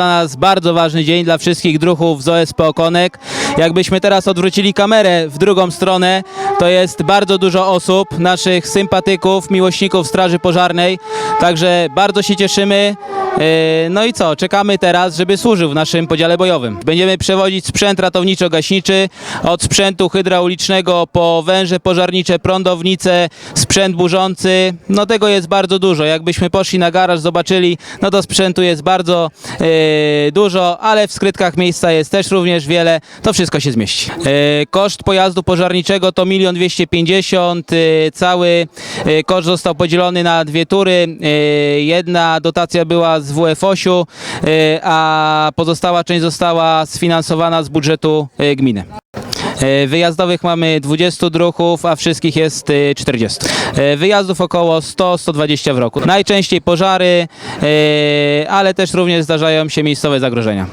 Dla nas bardzo ważny dzień dla wszystkich druhów z OSP Okonek. Jakbyśmy teraz odwrócili kamerę w drugą stronę, to jest bardzo dużo osób, naszych sympatyków, miłośników Straży Pożarnej. Także bardzo się cieszymy. E, No i co, czekamy teraz, żeby służył w naszym podziale bojowym. Będziemy przewozić sprzęt ratowniczo-gaśniczy od sprzętu hydraulicznego po węże pożarnicze, prądownice, sprzęt burzący. No tego jest bardzo dużo. Jakbyśmy poszli na garaż, zobaczyli, no to sprzętu jest bardzo e, dużo, ale w skrytkach miejsca jest też również wiele. To wszystko się zmieści. E, koszt pojazdu pożarniczego to 1 250 000. E, cały e, koszt został podzielony na dwie tury. E, jedna dotacja była z WFOŚ-u, e, a pozostała część została sfinansowana z budżetu e, gminy. E, Wyjazdowych mamy 20 druhów, a wszystkich jest e, 40. E, Wyjazdów około 100-120 w roku. Najczęściej pożary, ale też również zdarzają się miejscowe zagrożenia.